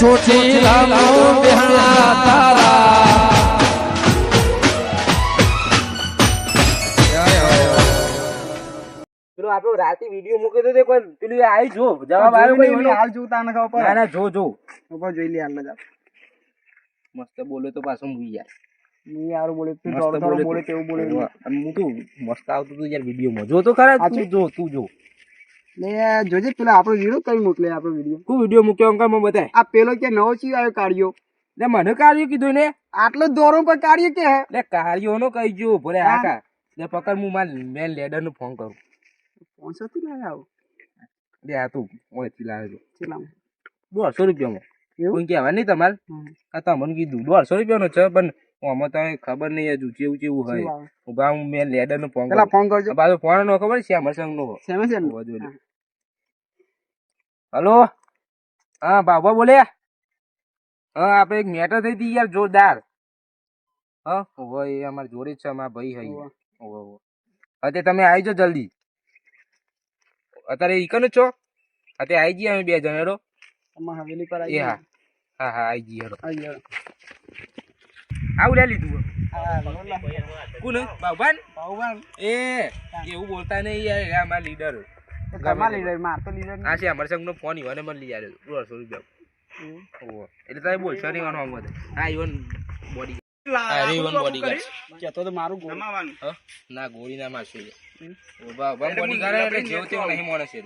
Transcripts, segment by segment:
છોટી રામો બેહણા તારા પેલો આપણો રાતે વીડિયો મૂકી તો તે કોઈ પેલું આવી જો જવાબ આવ્યો કોઈ એનો? હાલ જોતા ને ખબર ના ના જો જો. પડે જોઈ લે હાલ બધા મસ્ત બોલે તો પાછો હું યાર. યાર બોલે તું થોડું થોડું બોલે. તેવું બોલે. અને હું તો મસ્ત આવતું તું યાર વિડીયોમાં જો તો ખરા તું જો તું જો. ને જોજે પેલા આપણો વીડિયો કઈ મોકલે આપણો વીડિયો તું વીડિયો મૂક્યો અંકલ મને બતાય આ પેલો કે નવો ચી આવ્યો કાઢ્યો. ને મને કાર્યો કીધું ને? આટલો દોરો પર કાઢ્યો કે હે? લે કાર્યો નો કહી જો ભલે હા. કા. ને પકડ હું માર મેન લેડર નો ફોન કરું. પાંચસો થી લાવ્યા આવો. લે આ તું ઓયથી લાવે છે. ચેલા દોઢસો રૂપિયામાં. એવું? કોઈ કહેવા નહીં તમારે. આ તમને કીધું દોઢસો રૂપિયાનો છે પણ આમાં તમે ખબર નહીં હજુ કેવું કેવું હોય. મેં લેડરનું ફોન ફોન કરજો. પાછો ફોન નો ખબર છે અમરસંગ નો. ને? જોઈએ. હલો? હા બાબા બોલે? હા આપણે એક મેટર થઈ હતી યાર જોરદાર. હા હોવે એ અમારી જોડે છે અમારા ભાઈ હઈ. અત્યારે તમે આવી જાઓ જલ્દી. અત્યારે ઈકન છો? અત્યારે આવી જઈએ અમે બે જણ હેડો. હવેલી પર આવી હા હા હા આવી જઈએ હેડો. આવું લે લીધું. કોણ બાબાન બાહુબળ. એ એવું બોલતા નહીં યાર અમારા લીડર તો તમારા લીડર, માર તો લીડર આ છે અમરસંગ નો ફોન ઈવાને મને લઈ આવ્યો દોઢસો રૂપિયા. એટલે તમે બોલશો નહીં આ ઈવન બોડી હા ઈવન બોડી ગાર્ડ કહેતો તો મારું ગોળ. ના ગોળી ના મારશો ઊભા ઊભા બોડી ગાર્ડ એટલે જેવો તેવો નહીં માણસ છે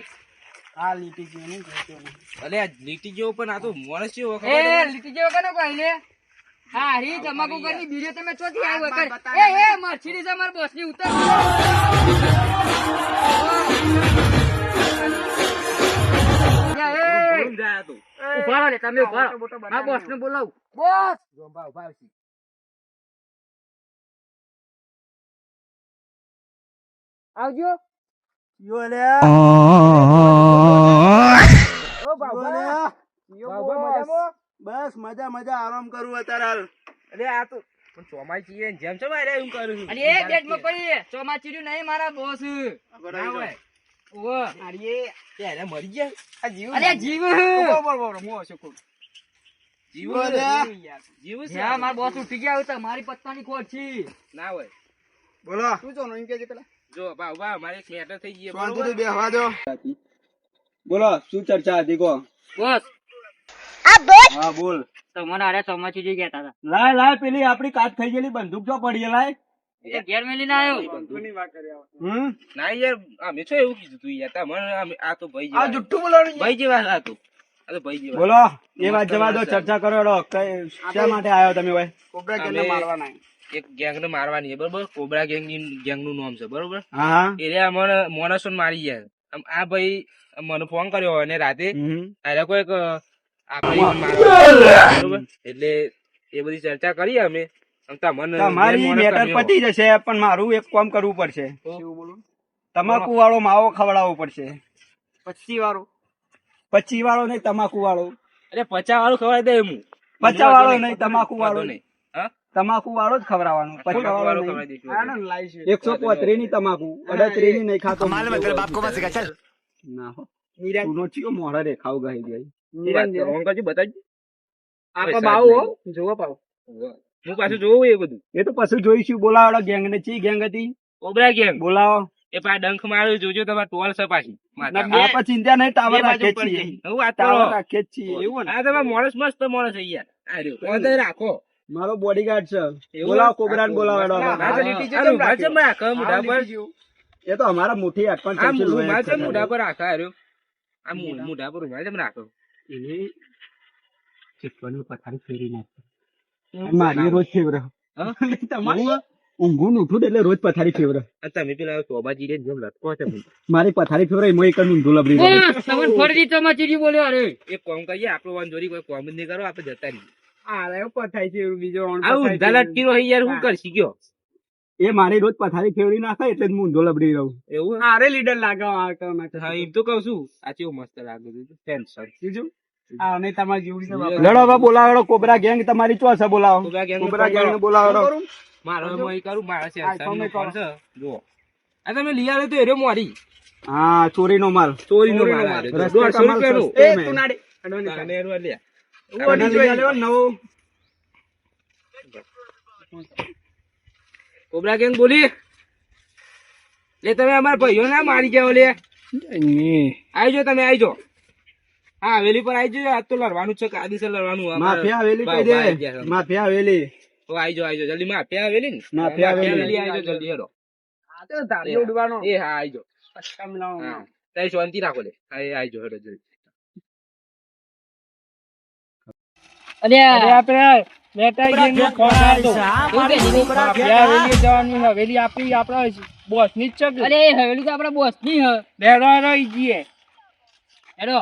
આ લીટી જેવું નહીં કહેતો અલે લીટી જેવો પણ આ તો એ લીટી જેવો કનો કોઈ લે? હા હરી તમાકુ કરી બીજો તમે ચોથી આવ્યો કર. એ એ મર્સિડીઝ અમાર બોસ ઉતર. ઊભા રહો તમે ઊભા રહો મારા બોસ ને બોલાવું બોસ જો ઊભા ઊભા આવશે. આવજો યો લે. ઓ બા ઊભા. યો બા ઊભા બોસ. મજામાં? બસ મજા મજા આરામ કરું અત્યારે હાલ. અરે આ તો પણ ચોમાઈ ને જેમ ચમ આરે એમ કરું છું. અને એ ગેટમાં પડી ચોમાચીડ્યું નહીં મારા બોસ ના હોય. મરી ગયા? આ જીવ અરે જીવ. બોલ, બોલ, બોલ, હું. જીવું. જીવું છે જ્યાં મારા બોસ ઉઠી ગયા તો મારી પત્તાની ખોટ છે. ના હોય. બોલો. શું છો એમ કે પેલા? જો થઈ ગઈ બેહવા દો. બોલો શું ચર્ચા હતી કહો? બોસ. હા બોલ. તમારા અરે ચોમાચીડી ગયા હતા લાય લાય પેલી આપડી કાટ થઈ ગયેલી બંદૂક જો પડી લાય. ઘેર મેલીને આવ્યો હમ? ના યાર અમે છો એવું કીધું તું યાર? તમને અમે- આ તો ભાઈ આ જુઠ્ઠું બોલવાનું ભાઈ જેવા આ તો. આ તો ભાઈ જેવા. બોલો એ વાત જવા દો ચર્ચા કરો એડો શા માટે આવ્યો તમે ભાઈ? કોબરા ગેંગને મારવાના એક ગેંગ ને મારવાની છે બરોબર? કોબરા ગેંગની ગેંગનું નામ છે બરોબર? હા હા. એટલે અમને માણસો મારી ગયા. આમ આ ભાઈ મને ફોન કર્યો અને રાતે અરે કોઈક આપણે એટલે એ બધી ચર્ચા કરી અમે. તમારી મેટર પતી જશે પણ મારું એક કામ કરવું પડશે. તમાકુ વાળો માવો ખવડાવવો પડશે. પચી વાળો. પચી વાળો નહીં તમાકુ વાળો. અરે પચા વાળો ખવડાવી દે હું પચા વાળો નહીં, તમાકુ વાળો નહીં. તમાકુ વાળો જ ખવડાવવાનો પચા વાળો. એકસો પોત્રી ની તમાકુ અડત્રી ની નહીં ખાતો. ના હો. તું ચિયો મોઢા દેખાવ ગઈ ગઈ બતાવજો. આપા બાવો. જોવો પાવ. હું પાછું જોવું એ બધું. એ તો પાછું જોઈશું. બોલાવડો ગેંગ ને ચી ગેંગ હતી? ઓબરા ગેંગ બોલાવો. એ પા ડંખ માર્યો જોજો તમારે ટોલ છે પાછી. આપણે ચિંતા નહીં ટાવર રાખે છીએ. હું આ ટાવર રાખે જ છીએ એવું આ તમારે માણસ મસ્ત માણસ છે યાર. આ રહ્યો. રાખો. મારો બોડીગાર્ડ છે. બોલાવો કોબરા ને બોલાવડો. એ તો અમારા મુઠી રૂમાલ છે. મોઢા પર રાખે આર્યો આ મોઢા પર રાખો? એને ચિપકવાનું પથારી ફેરી નાખી. મારી રોજ ફેવરે ઊંઘું ઉઠું એટલે રોજ પથારી ફેવરે આ તમે પેલા શોભાજી રે જેમ લટકો છે. મારી પથારી ફેવરે એમાં એક ઊંધું લબડી જાય. બોસ તમને ચીડી બોલ્યો અરે. એક કોમ કરીએ વાન જોરી કોઈ કોમ નહીં કરો આપણે જતા રહીએ. આરે પથારી ફેવરી બીજો ઓણ આ ઊંધા પથારી લટકી યાર હું કરશી ગયો એ મારી રોજ પથારી ફેવરી નાખે એટલે જ હું ઊંધો લબડી રહું. એવું અરે લીડર લાગે હા એમ તો કઉ છું. આ કેવું મસ્ત લાગે લડો હવે બોલાવો કોબરા ગેંગ તમારી ચોસે બોલાવો. Cobra gang. મારો કરું? મારા છે જુઓ. આ તમે લઈ આવ્યો તો એરો મારી. હા માલ. માલ દોઢસો આલ્યો નવો. કોબરા ગેંગ બોલી. લે તમે અમારા ભાઈઓ ના મારી ગયા લે. આવજો તમે આવજો હા હવેલી પર આવજો આજ તો લડવાનું છે કાદીસર લડવાનું. માફિયા હવેલી કહી દે. માફિયા હવેલી તો આવજો આવજો જલ્દી માફિયા હવેલી ને? માફિયા હવેલી. આવજો જલ્દી હેડો. તાળી ઉડવાનો. એ હા આવજો હા તઈ શાંતિ રાખો લે. હા એ આવજો હેડો જલ્દી. અરે આપણે હવેલી જવાનું હવેલી આપી આપણા બોસની જ છે અરે હવેલી તો આપણા બોસની હ. બેરો રહી જઈએ. હેડો.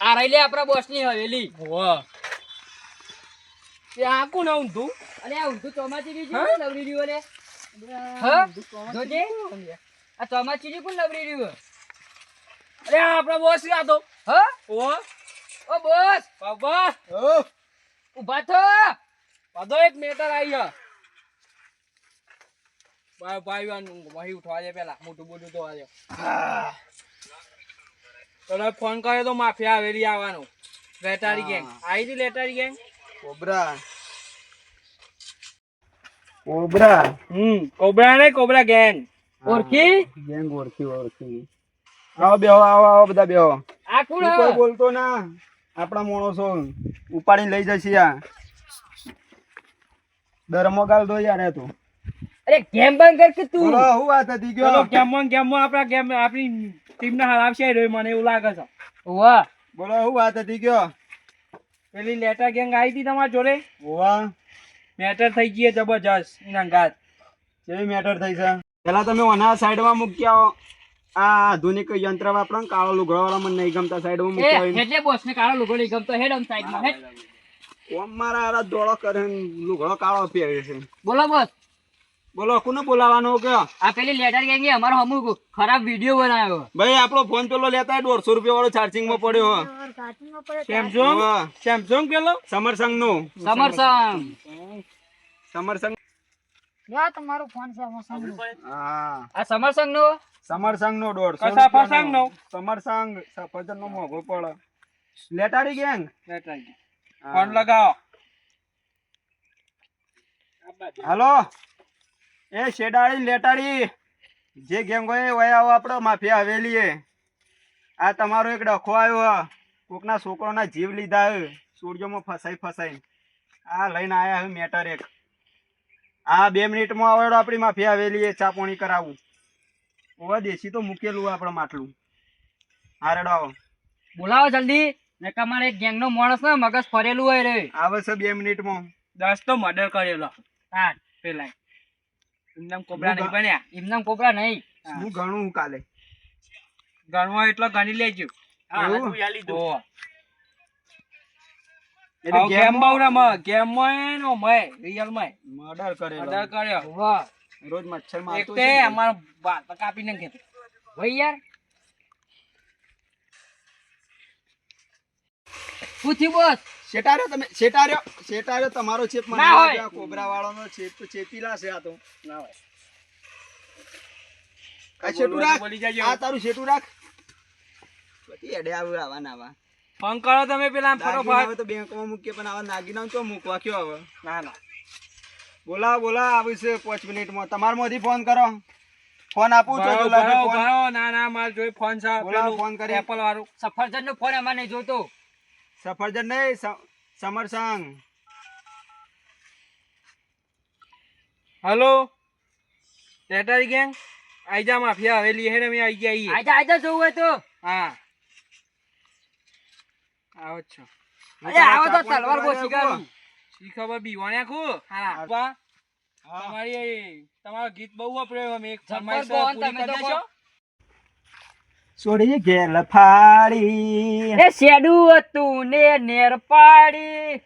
આ રહી લે આપણા બોસની હવેલી હો તે આકુ ના ઊંધું? અને આ ઊંધું ચોમાચી રહ્યું છે લવરી રહ્યું અરે હા? જોજે. આ ચોમાચી રહ્યું કોણ લવરી રહ્યું અરે આપણા બોસ ગયા તો હા? ઓ ઓ બોસ બાબા. ઊભા થો. પાદો એક મેટર આવી ગયા ભાઈ ભાઈ વહી ઉઠવા દે પેલા. મોટું બોલું તો આજે. તને ફોન કર્યો તો માફિયા હવેલી આવવાનું. લેટારી ગેંગ. આવી હતી લેટારી ગેંગ? કોબરા. કોબરા. હમ કોબરા ને કોબરા ગેંગ. ઓળખી? ગેંગ ઓળખી ઓળખી. આવો બેહો આવો આવો બધા બેહો. આ કોણ કોઈ બોલતો ના. આપણા માણસો ઉપાડીને લઈ જશે આ. દરમો ગાલ દો યાર એ તું અરે ગેમ બંધ કર કે તું? હું વાત હતી ગયો? ગેમમાં ગેમમાં આપણા ગેમ આપણી ટીમને હરાવશે રહ્યો મને એવું લાગે છે. ઓવા બોલો હું વાત હતી કયો? પેલી લેટર ગેંગ આવી હતી તમારા જોડે? ઓવા મેટર થઈ ગઈ જબરજસ્ત એના ગાત કેવી મેટર થઈ છે? પેલા તમે ઓના સાઈડમાં મૂકી આવો આ આધુનિક યંત્ર વાપરો ને કાળો લુગડો વાળા મને નહીં ગમતા સાઈડમાં એ મૂકી આવીને એટલે બોસ ને કાળો લુગડો નહીં ગમતો હેડ આમ સાઈડમાં હેડ. ઓમ મારા આરા દોડો કરે લુગડો કાળો પહેરે છે. બોલો બોસ. બોલો કોને બોલાવાનો કે? આ પેલી લેટર ગેંગે અમારો અમુક ખરાબ વિડિયો બનાવ્યો. ભાઈ આપણો ફોન પેલો લેતા દોઢસો રૂપિયા વાળો ચાર્જિંગમાં પડ્યો સેમસંગ સેમસંગ પેલો? સમરસંગ. નું સમરસંગ સમરસંગ તમારો ફોન હા. આ સમરસંગ નો સમરસંગ નો દોઢસો કસા ફસાંગ નો? સમરસંગ સફરજન નો મોઘો પડે. લેટારી ગેંગ લેટર ફોન લગાવો. હાલો? એ શેડાળી લેટાડી જે ગેંગ હોય એ વય આપડે માફિયા હવેલી એ આ તમારો એક ડખો આવ્યો હ કોકના છોકરોના જીવ લીધા હે. સૂર્યમાં ફસાઈ ફસાઈ. આ લઈને આયા હે મેટર એક. આ બે મિનિટમાં આવડો આપણી માફિયા હવેલી એ ચા પોણી કરાવું. ઓવા દેશી તો મૂકેલું આપણે માટલું. હા રેડો આવો. બોલાવો જલ્દી. ને કે એક ગેંગ નો માણસ ને મગજ ફરેલું હોય રે. આવે છે બે મિનિટમાં. દસ તો મર્ડર કરેલો. હા. પેલા એમનામ કોબરા નહીં બન્યા. એમના કોબરા નહીં. હું. ગણું હું કાલે. ગણવા એટલો ગણી લેજો. એવું? ઓહો. એટલે આવો ગેમ બહુ રમે ગેમમાં એ નો મય રિયલમાં મર્ડર કરેલો. મર્ડર કર્યો. વાહ રોજ મચ્છર મારતો છે ને. અમારો બાપ કાપી નાખે. ભાઈ યાર. પૂછી બોસ? શેટાર્યો તમે શેટાર્યો શેટાર્યો તમારો ચેપ મને ના હોય. લાગે આ કોબરા વાળાનો ચેપ તો ચેપીલા છે આ તો. ના હોય. આ શેટું રાખ. આ તારું શેટું રાખ. બધી એડે આવું આવા ના આવા. ફોન કરો તમે પેલા ફટોફટ આવે તો બેંકમાં મૂકીએ પણ આવા નાગીના તો મૂકવા કયો હવે? ના ના. બોલાવો બોલાવો આવી પાંચ મિનિટમાં. તમારામાંથી ફોન કરો. ફોન આપું છું. ના ના મારે જોઈ ફોન છે ફોન કરી. એપલ વાળું. સફરજન નો ફોન અમારે નહીં જોતો સફરજન નહીં સમરસંગ હલો? ટેટારી ગેંગ? આઈ જા માફિયા હવેલી હેડ અમે આઈ ગયા. આજા આજા જોવું હોય તો. હા. આવો છો. અરે આવો તો તલવાર ગોસી કાઢું શી ખબર બીવાણ્યા ખુ હા. આપવા. તમારી તમારો ગીત બહુ વપરાયો અમે એક ફરમાઈશ પૂરી કરી દેશો. છોડી ગેલ ફાડી એ શેડું હતું ને નેર પાડી.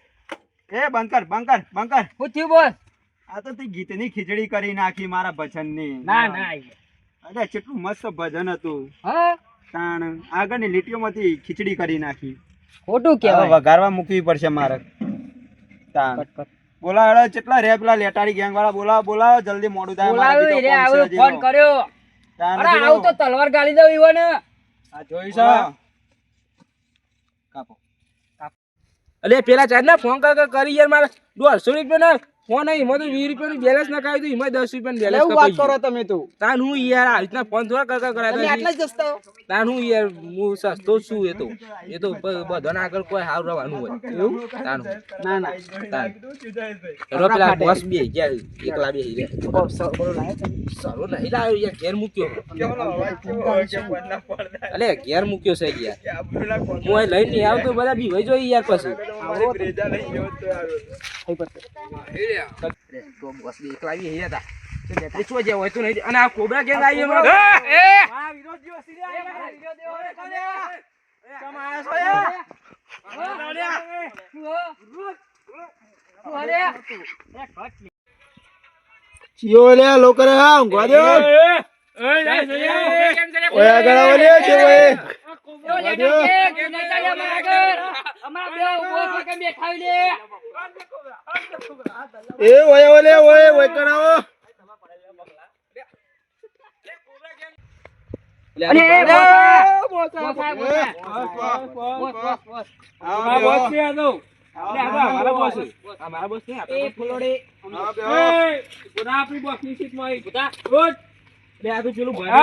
એ બંકર બંકર બંકર. થયું બોસ આ તો તે ગીતની ખીચડી કરી નાખી મારા ભજનની. ના ના અરે કેટલું મસ્ત ભજન હતું. હા? તાણ આગળની લીટીઓમાંથી ખીચડી કરી નાખી. ખોટું હવે વઘારવા મૂકવી પડશે મારે. તાણ. બોલા હેડો કેટલા રે પેલા લેટાડી ગેંગ વાળા બોલાવો બોલાવો જલ્દી મોડું થાય. બોલાવ્યું રે phone છે આવું હજી ફોન. કર્યો. અરે આવું તો તલવાર ગાલી દઉં ઈવન. આ જોઈ છે. કાપો. અલે પેલા ચાર ના ફોન કર કર કરી યાર મારે. દોઢસો રૂપિયા ના ફોન નહીં એમાં તો વીસ રૂપિયાનું બેલેન્સ ના કાઢ્યું એમાં દસ રૂપિયા બેલેન્સ વાત કરો તમે તો. તાન હું યાર આ રીતના ફોન થોડા કર કર કરાતા જ જસ્તા તાન હું યાર હું સસ્તો છું એ તો. એ તો બધાના આગળ કોઈ હાર રહેવાનું હોય. એવું? તાન ના ના. તાન. રો પેલા બોસ બે ગયા એકલા બે રે સારું નહીં લાવ્યો યાર ઘેર મૂક્યો. અલે ઘેર મૂક્યો છે યાર. હું લઈને આવતો બધા બીવાઈ જોઈ યાર પછી. તો બોસ બે એકલા બે હીરે હતા એ શું હોય તો નહીં અને આ કોબરા કેમ આવી એમનો ચિયો લે લોકો હા ઊંઘવા દો ઓય આગળ આવો લે છે ઓય એ ઓય ઓલે ઓય ઓય કણાવો મારા બોસ છે આ તો અલે એ,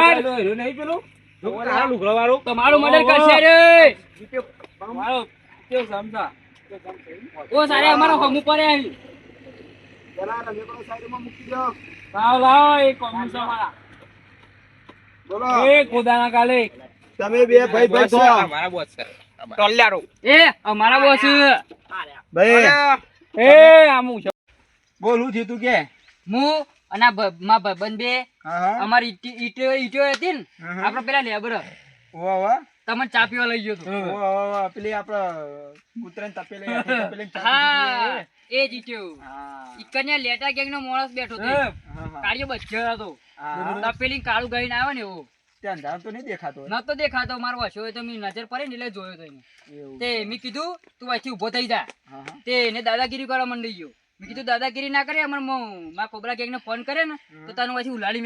આવી. પેલું? જો કાળા લુગડાવાળો. તમારું મર્ડર કરશે રે કેવું સમજા? ઓ સારે અમારો હમુ લાવો લાવો એ બોલો. એ ખોદાના કાલે. તમે બે ભાઈ ભાઈ છો આ બોસ છે. ટોલિયારો. એ અમારા બોસ ભાઈ. એ આમું છે બોલું થયું તું કે? હું અને મા ભાઈબંધ બે. હા હા. અમારી ઈટી ઈટો ઈટો હતી ને. આપડે પેલા લેબર. વાહ વાહ તમને ચા પીવા લઈ ગયો તો પેલી આપડે કૂતરાને તપેલી હા. એ જીત્યું ઈકન્યા લેટા ગેંગ નો માણસ બેઠો હતો. કાળિયો બચ્ચો હતો તપેલી કાળું ગાઈને આવે ને એવો. ત્યાં ધામ તો નહીં દેખાતો મારો વચ્ચે તો મેં નજર પડે ને એટલે જોયો તો એને. તે મેં કીધું તું અહીંથી ઊભો થઈ જા. તે એને દાદાગીરી કરવા માંડી ગયો. મેં કીધું દાદાગીરી ના કરે અમાર મા કોબરા ગેંગ ને ફોન કરે ને તો તને પછી ઉલાડી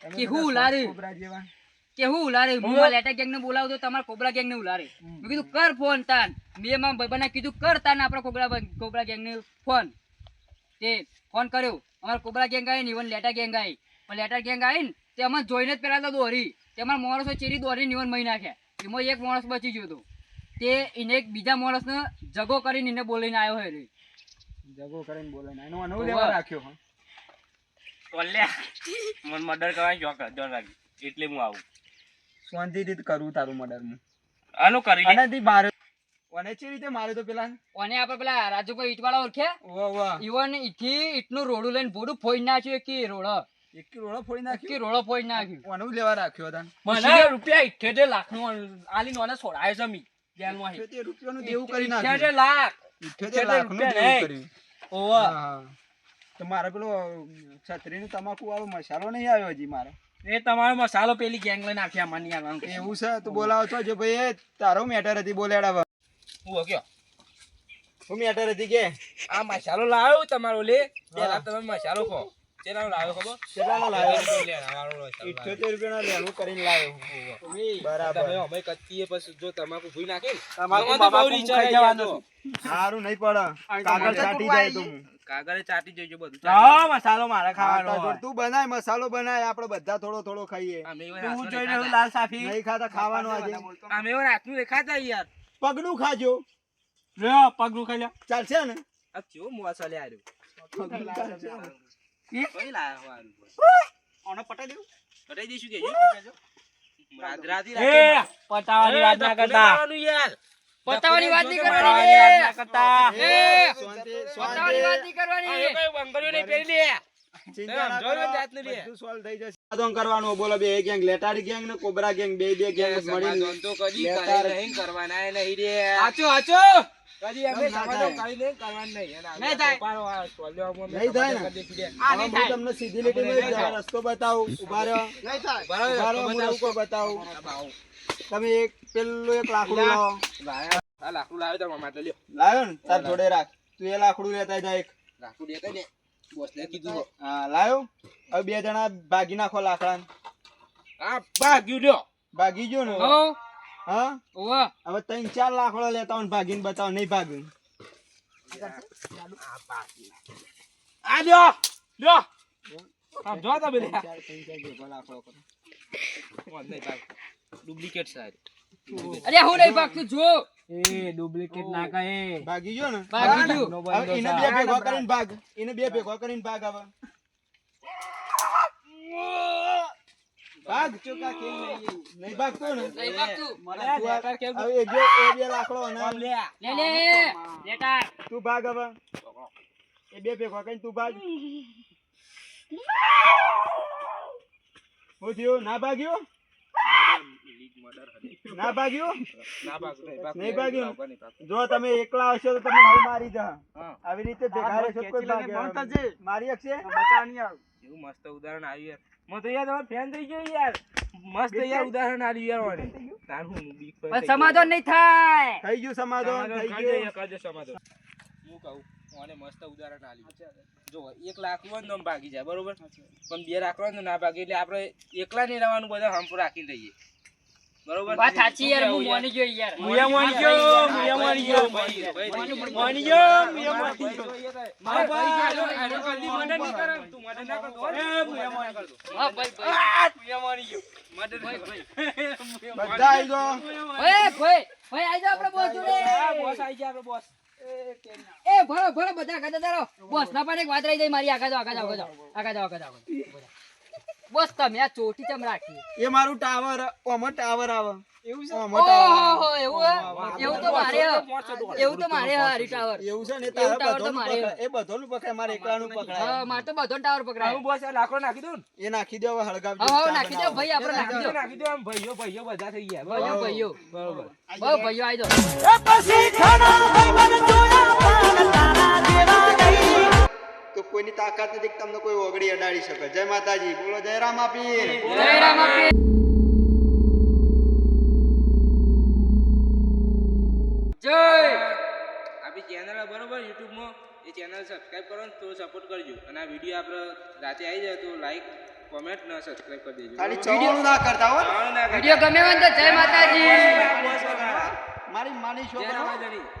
તમે કે હું ઉલાડી કોબરા જેવા? કે હું ઉલારે હું મારા લેટા ગેંગ ને બોલાવું તો તમારા કોબરા ગેંગ ને ઉલારે મેં કીધું કર ફોન તાન. મેં મારા ભાઈબંધને કીધું કર તાન આપણા કોબરા કોબરા ગેંગ ને ફોન. તે ફોન કર્યો. અમારા કોબરા ગેંગ આવી ને ઇવન લેટા ગેંગ આવી પણ લેટા ગેંગ આવી ને તે અમારે જોઈને જ પેલા તો દોરી. તે અમારા માણસો ચેરી દોરી નિવન મહી નાખ્યા. એમાં એક માણસ બચી ગયો હતો. તે એને એક બીજા માણસને જગો કરીને એને બોલીને આવ્યો હોય રે. જગો કરીને બોલીને એનો અનુભવ લેવા રાખ્યો હા? ટોલ્યા મને મર્ડર કરવાની જોક જોર રાખી એટલે હું આવું. શાંતિથી કરું તારું મર્ડર હું. આનું કરી લે. આનાથી મારે ઓને ચી રીતે માર્યો તો પેલા ઓને આપણે પેલા રાજુભાઈ ઈટવાળા ઓળખ્યા વાહ વાહ. ઈવન ઈથી ઈટનું રોડું લઈને બોડું ફોડી નાખ્યું કે રોડ. એક રોડો ફોડી કે નાખ્યો રોડો ફોડી નાખ્યું. અનુભવ લેવા રાખ્યો હતા? મને રૂપિયા ઇઠ્યોતેર લાખનું આલી નોને છોડાય છે મી જેલમાં 78 રૂપિયા નું દેવું કરી નાખ્યું. 78 લાખ 78 લાખનું દેવું કર્યું. ઓવા. તો મારે પેલો નું તમાકુ વાળો મસાલો નહીં આવ્યો હજી મારે? એ તમારો મસાલો પેલી ગેંગ લઈને આખી આમાં આવવાનું એવું છે? તું બોલાવો છો જો ભાઈ એ તારો મેટર હતી બોલાડાવા હું ગયો? હું મેટર હતી કે? આ મસાલો લાવ્યો તમારો લે પેલા તમે મસાલો કહો કેટલાનો લાવ્યો ખબર? કેટલાનો લાવ્યો. લે, અમારો મસાલો લાવ્યો. ઇઠ્યોતેર રૂપિયાનો લેણું કરીને લાવ્યો બરાબર. તમે અમે કત્તીએ પછી જો તમાકુ ભૂઈ નાખી ને, તમાકુ આમાં તો બહુ બાબાકુ રીચાઈ ખાઈ જવાનું. સારું નહીં પડે. કાગળ ચાટી જાય તું કાગળે ચાટી જોજો બધું હા મસાલો મારે ખાવાનો ખાવાનો તું બનાય મસાલો બનાય આપણે બધા થોડો થોડો ખાઈએ. તું જોઈને ખાતા. લાલ સાફી. નહીં ખાતા ખાવાનું આજે. અમે રાતનું ખાતા યાર. પગનું ખાજો. લ્યો પગનું ખાઈ ચાલશે ને? આ કેવો આર્યો ને? કઈ લાવ્યો આરું? આને પટાઈ દેવું? કટાઈ દઈશું કેજો. રાત- રાખે. પટાવાની વાત ના કરતા. યાર. પતાવાની વાત નહીં કરવાની ના કરતા. એ, પતાવાની વાત નહીં કરવાની. એ કઈ બંગડીઓ નહીં પહેરી લે. ચિંતા ના એમ, જોયું કરો, જાતનું લે. બધું solve થઈ જશે. આદોન કરવાનું બોલો બે ગેંગ. લેટાડી ગેંગ ને કોબરા ગેંગ. બે બે ગેંગ કરે કરવાના નહીં રે. આચો આચો કદી અમે સમાધાન કરી નહીં, કરવાના નહીં. નહીં થાય. આ ટોલિયામાં નહીં થાય ને? સમાધાન કરી દઈએ. આ નહીં થાય. તમને સીધી લીટીમાં રસ્તો બતાવું ઊભા રહો. બરાબર, ઊભા રહો, તો હું બતાવો. રસ્તો બતાવું. તમે એક પેલું એક લાકડું લાવો. આ લાકડું લાવ્યો તમારા માટે લ્યો. લાવ્યો ને તાર જોડે રાખ. તું એ લાકડું લેતા જા એક. લાકડું દેખાય ને? બોસને કીધું હા લાવ્યો હવે બે જણા ભાગી નાખો લાકડા આ ભાગ્યું લ્યો. ભાગી ગયો ને? હો? ઓવા હવે ત્રણ ચાર લાકડો લેતા હોય ભાગીને બતાવો નહીં ભાગ્યું આ લ્યો લ્યો આમ જો તમે લે ડુપ્લિકેટ સાહેબ. અરે હું નહીં ભાગતું જો. એ ડુપ્લિકેટ ના કહે ભાગી ગયો ને? ભાગી ગયો. એને બે ભેગો કરીને ભાગ. એને બે ભેગો કરીને ભાગ હવે. ભાગ ચોકા કેમ નહીં નહીં ભાગતો ને? નહીં ભાગતું હવે એ બે એ બે લાકડો અને લે. લે લેટા તું ભાગ હવે. એ બે ભેગો કરીને તું ભાગ. હું થયું? ના ભાગ્યો? ના ભાગ્યો? નહીં. જો તમે એકલા હશો તો તમે હવે મારી જા. આવી રીતે ભેગા રહેશો કોઈ ભાગે મારી શકશે એવું મસ્ત ઉદાહરણ આવ્યું યાર. મને તો યાર ફેન થઈ ગયો યાર. મસ્ત યાર ઉદાહરણ આવ્યું યાર વાળે તાર હું બીક પર સમાધાન નહીં થાય. થઈ ગયું સમાધાન સમાધાન થઈ ગયું. કરજો સમાધાન. હું કહું મને મસ્ત ઉદાહરણ આલ્યું જો એક લાખ હોય તો ભાગી જાય બરોબર? પણ બે રાખવા હોય ને ભાગી એટલે આપણે એકલા નહીં રહેવાનું બધા હમ રાખી રહીએ. બરોબર વાત સાચી યાર હું મોની ગયો યાર મુયા માની ગયો, મુયા માની ગયો. માની ગયો, મુયા માની ગયો. મારા ભાઈ આનો- આનો જલ્દી મર્ડર નહીં કરે. તું મર્ડર ના કરતો. એ, મુયા માની કરતો. હા ભાઈ ભાઈ મુયા માની ગયો. મર્ડર નહીં બધા આવી ગયો ઓય ભાઈ આપણે બોસ જોડે હા, બોસ આઈ ગયા આપણે બોસ. એ ભરો ભરો બધા આગળ જતા બોસ ના પણ એક વાત રહી જાય મારી આગળ જાઓ આગળ જાઓ આગળ જાઓ. બોસ તમે આ ચોટી ચમ રાખી. એ મારું ટાવર ઓમાં ટાવર આવે. એવું છે? ઓમાં ટાવર ઓહો એવું એવું તો મારે. એવું તો મારે હે, ટાવર. એવું છે ને એવું ટાવર તો મારે. એ બધાનું પકડાય મારે એકલાનું હા મારે તો બધો ટાવર પકડાય. હું બોસ આ લાકડો નાખી દઉં એ નાખી દેવા હળગાવજો. હા, હા, નાખી દો, ભાઈ, આપણે નાખી દો. નાખી દો આમ ભાઈઓ ભાઈઓ બધા થઈ ગયા. ભાઈઓ. ભાઈઓ. બરોબર. બહુ ભાઈઓ આઈ દો તાકાત નથી તમને કોઈ ઓગળી અડાડી શકે. જય માતાજી. બોલો જય રામ આપીર જય રામ આપી. જય આપણી ચેનલ બરોબર યુટ્યુબમાં એ ચેનલ સબસ્ક્રાઇબ કરો ને તો સપોર્ટ કરજો. અને આ વીડિયો આપણે રાતે આવી જાય તો લાઈક કોમેન્ટ ને સબસ્ક્રાઇબ કરી દેજો. ખાલી ચવાણું ના કરતા હો. વીડિયો ગમે હોય તો જય માતાજી. મારી માની છોકરા.